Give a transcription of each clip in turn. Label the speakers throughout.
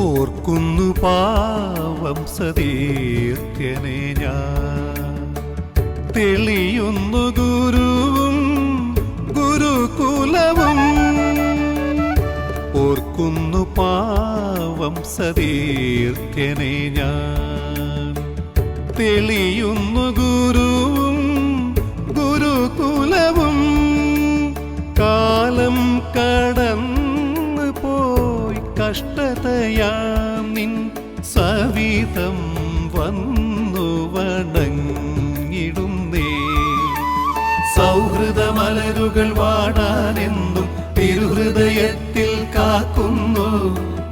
Speaker 1: ഓർക്കുന്നു പാവം സതീർത്ഥ്യനെ ഞാൻ. തെളിയുന്നു ഗുരുവും ഗുരുകുലവും. ഓർക്കുന്നു പാവം സതീർത്ഥ്യനെ ഞാൻ. തെളിയുന്നു ഗുരുവും ഗുരുകുലവും. കാലം കടന്നു പോയി കഷ്ടതയാം നിൻ സവിധം വന്നു വണങ്ങിടുന്നേ. സൗഹൃദമലരുകൾ വാടാനെന്നും തിരുഹൃദയത്തിൽ കാക്കുന്നു.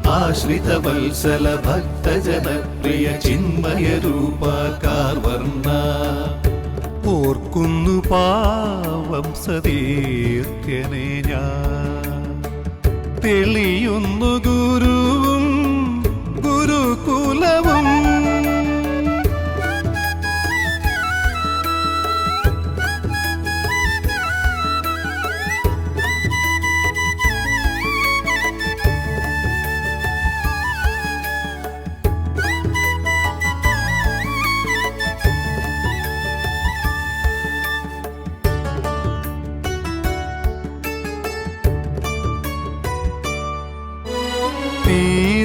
Speaker 1: ആശ്രിത വത്സല ഭക്തജനപ്രിയ ചിന്മയ രൂപ കാർവർണ. ഓർക്കുന്നു പാവം സതീർത്ഥ്യനെ ഞാൻ. തെളിയുന്നു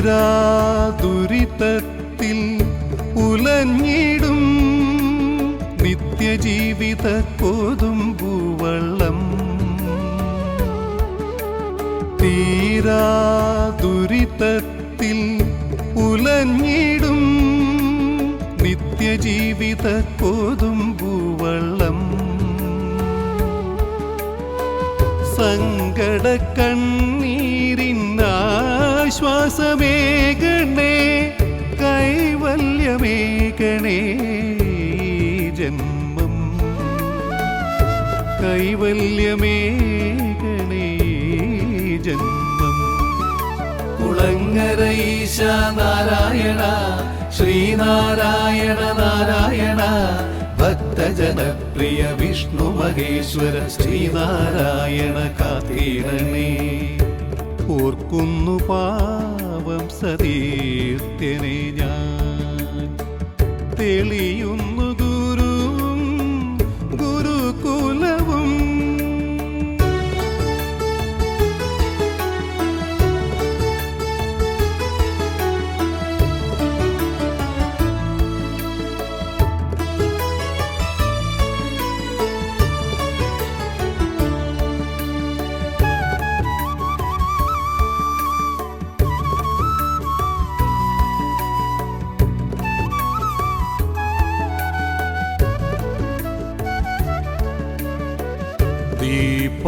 Speaker 1: തീരാ ഉലഞ്ഞിടും നിത്യജീവിത കൊതുമ്പൂവള്ളം. തീരാ ദുരിതത്തിൽ ഉലഞ്ഞിടും നിത്യജീവിത കൊതുമ്പൂവള്ളം. സങ്കട കണ്ണീരിന്നാശ്വാസമേകണേ കൈവല്യമേകണേ ജന്മം കൈവല്യമേകണേ ജന്മം. കുളങ്ങര ഈശ നാരായണ ശ്രീനാരായണ നാരായണ ഭക്തജനപ്രിയ വിഷ്ണു മഹേശ്വര ശ്രീനാരായണ കാതീരണേ ഓർക്കുന്നു പാവം സതീർത്ഥ്യനെ ഞാൻ തെളിയുന്നു.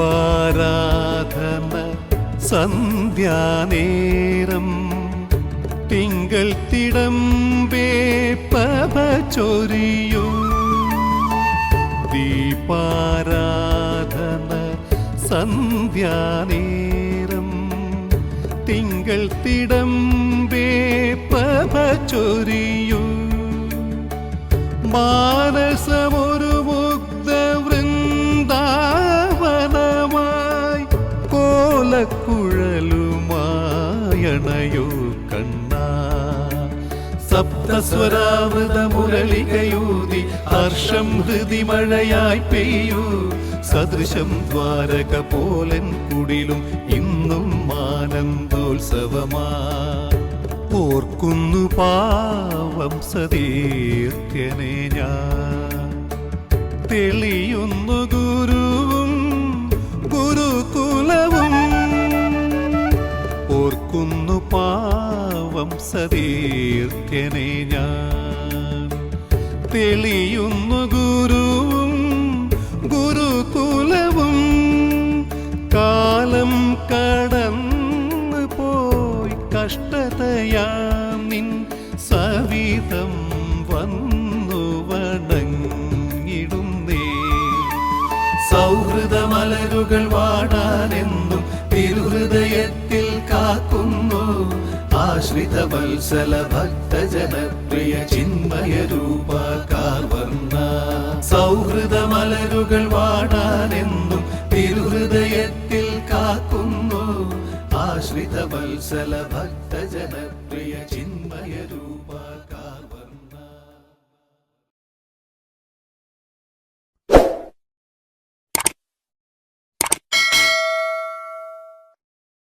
Speaker 1: ദീപാരാധന സന്ധ്യാനേരം. തിങ്കൾ തിടമ്പേ പവ ചൊരിയൂ. ദീപാരാധന സന്ധ്യാനേരം. തിങ്കൾ തിടമ്പേ പവ ചൊരിയൂ. കോലക്കുഴലുമായണയോ കണ്ണ. സപ്തസ്വരാമൃത മുരളികയൂതി ഹർഷം ഹൃതി മഴയായി പെയ്യൂ. സദൃശം ദ്വാരക പോലൻ കുടിലും ഇന്നും ആനന്ദോത്സവമാ ഓർക്കുന്നു പാവം സതീർത്യനെ ഞാൻ. തെളിയുന്നു സതീർത്ഥ്യനെ ഞാൻ തെളിയുന്നു ഗുരുവും ഗുരുകുലവും. കാലം കടന്നു പോയി കഷ്ടതയാ നിൻ സവിധം വന്നു വണങ്ങിടുന്നേ. സൗഹൃദമലരുകൾ വാടാനെന്നും ആശ്രിത വത്സല ഭക്തജനപ്രിയ ചിന്മയ രൂപ കാർവർണ സൗഹൃദമലരുകൾ വാടാനെന്നും തിരുഹൃദയത്തിൽ കാക്കുന്നു. ആശ്രിത വത്സല ഭക്തജനപ്രിയ